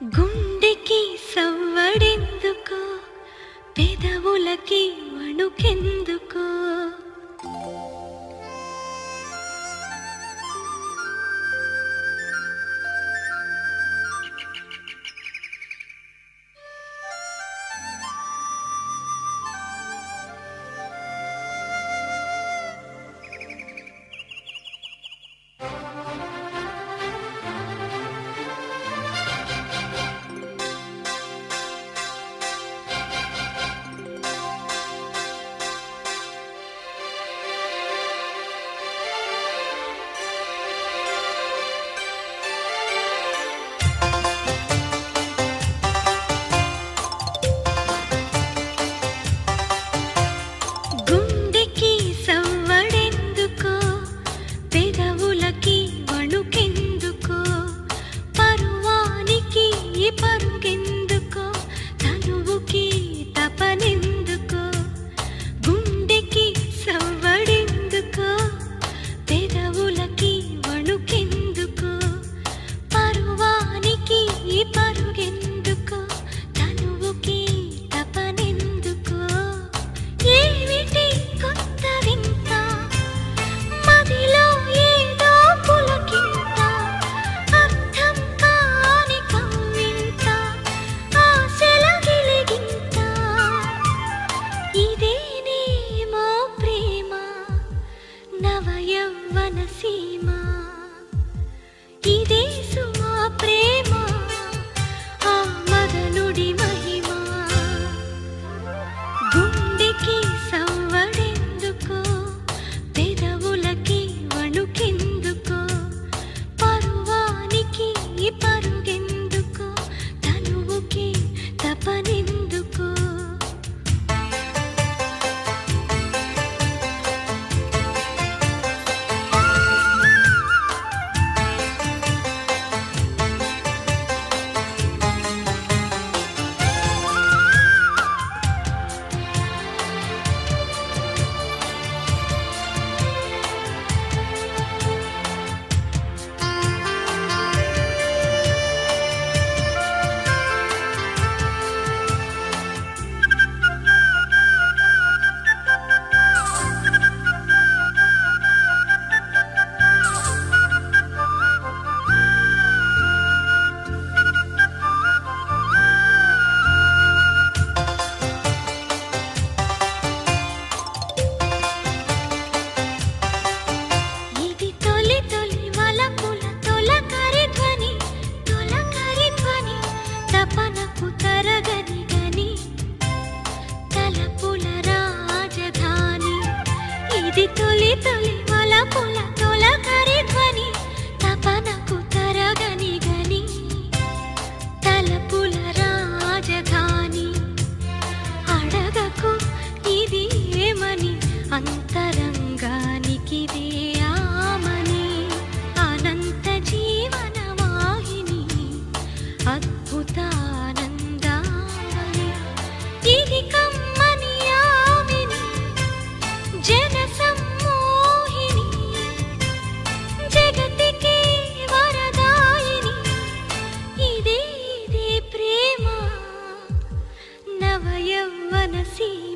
గుండెకి సవ్వడెందుకు? పెదవులకి వణుకెందుకు నవ సీమా. ఇదే సుమా ప్రే see